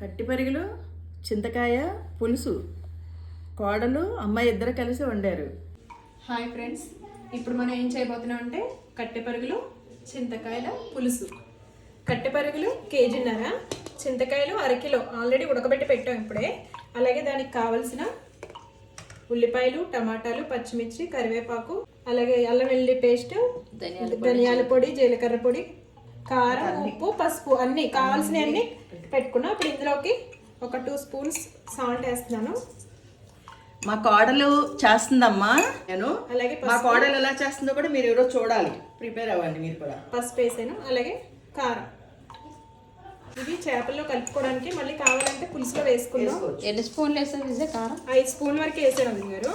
కట్టి పరిగెలు చింతకాయ పులుసు కోడలు అమ్మాయి ఇద్దరు కలిసి వండారు. హాయ్ ఫ్రెండ్స్ ఇప్పుడు మనం ఏం చేయబోతున్నాం అంటే కట్టె పరుగులు చింతకాయల పులుసు. కట్టె పరుగులు కేజీన్నర చింతకాయలు అరకిలో ఆల్రెడీ ఉడకబెట్టి పెట్టాం ఇప్పుడే. అలాగే దానికి కావలసిన ఉల్లిపాయలు టమాటాలు పచ్చిమిర్చి కరివేపాకు అలాగే అల్లం వెల్లుల్లి పేస్ట్ ధనియాల పొడి జీలకర్ర పొడి కారం ఉప్పు పసుపు అన్ని. కావాల్సినవి అన్ని పెట్టుకున్నాం. ఇప్పుడు ఇందులోకి ఒక టూ స్పూన్స్ సాల్ట్ వేస్తున్నాను. మా కోడలు చేస్తుందమ్మా. నేను అలాగే మా కోడలు ఎలా చేస్తుందో కూడా మీరు ఎవరో చూడాలి. ప్రిపేర్ అవ్వండి మీరు కూడా. పసుపు వేసాను. అలాగే కారం. ఇది చేపల్లో కలుపుకోవడానికి మళ్ళీ కావాలంటే పులుసులో వేసుకుందాం. ఎన్ని స్పూన్లు వేసారు విజయ్ కారం? ఐదు స్పూన్ వరకు వేసాను గారు.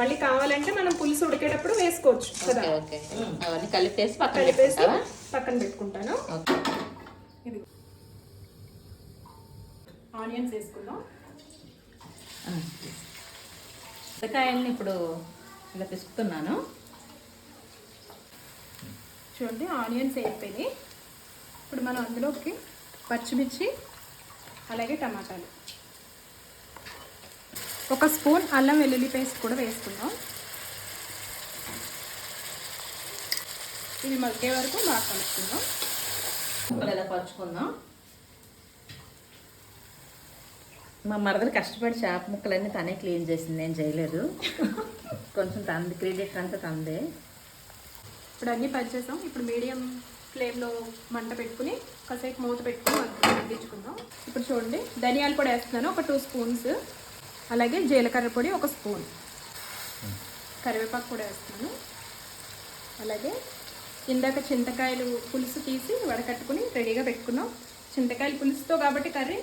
మళ్ళీ కావాలంటే మనం పులుసు ఉడికేటప్పుడు వేసుకోవచ్చు కదా. ఓకే అవన్నీ కలిపేసి పక్కన కలిపేసి? పక్కన పెట్టుకుంటాను. ఇది ఆనియన్స్ వేసుకుందాం. చింతకాయల్ని ఇప్పుడు ఇలా పిసుకుతున్నాను. చూడండి ఆనియన్స్ అయిపోయినాయి. ఇప్పుడు మనం అందులోకి పచ్చిమిర్చి అలాగే టమాటాలు. ఒక స్పూన్ అల్లం వెల్లుల్లి పేస్ట్ కూడా వేసుకుందాం. ఇది మగ్గే వరకు బాగా కలుపుకుందాం. ఇలా పరుచుకుందాం. మా మరదలు కష్టపడి చేప ముక్కలన్నీ తనే క్లీన్ చేసింది నేను చేయలేదు. కొంచెం తనది క్రెడిట్ అంతా తందే. ఇప్పుడు అన్నీ పనిచేసాం ఇప్పుడు మీడియం ఫ్లేమ్లో మంట పెట్టుకుని కాసేపు మూత పెట్టుకుని వడ్డించుకుందాం ఇప్పుడు చూడండి ధనియాల పొడి వేస్తున్నాను ఒక టూ స్పూన్స్ అలాగే జీలకర్ర పొడి ఒక స్పూన్ కరివేపాకు కూడా వేస్తున్నాను. అలాగే ఇందాక చింతకాయలు పులుసు తీసి వడకట్టుకుని రెడీగా పెట్టుకున్నాం. చింతకాయల పులుసుతో కాబట్టి కర్రీ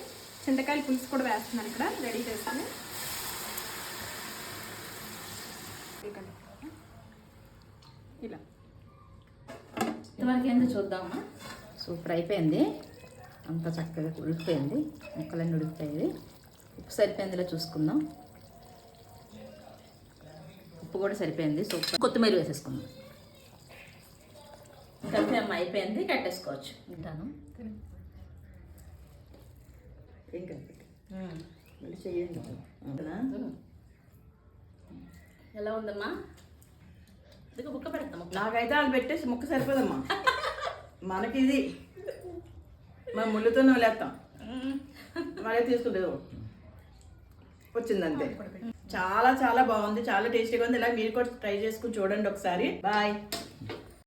చింతకాయల పులుసు కూడా వేస్తున్నాను ఇక్కడ. రెడీ చేస్తాను ఇలా. ఇంతవరకు ఏందో చూద్దామా? సూపర్ అయిపోయింది. అంత చక్కగా ఉడికిపోయింది. ముక్కలన్నీ ఉడికిపోయింది ఉప్పు సరిపోయిందిలో చూసుకుందాం. ఉప్పు కూడా సరిపోయింది. సూపర్. కొత్తిమీర వేసేసుకుందాం. కలిపి అమ్మ అయిపోయింది. కట్టేసుకోవచ్చు. ఉంటాను. ఏం మళ్ళీ చెయ్యండి? ఎలా ఉందమ్మా? ఇదిగో బుక్క పెడతాం నాకైతే వాళ్ళు పెట్టేసి ముక్క సరిపోదమ్మా. మనకి ఇది మా ముళ్ళుతో నవ్వులేస్తాం మళ్ళీ తీసుకుంటుంది వచ్చింది అంతే చాలా చాలా బాగుంది. చాలా టేస్టీగా ఉంది. ఇలా మీరు కూడా ట్రై చేసుకుని చూడండి ఒకసారి. బాయ్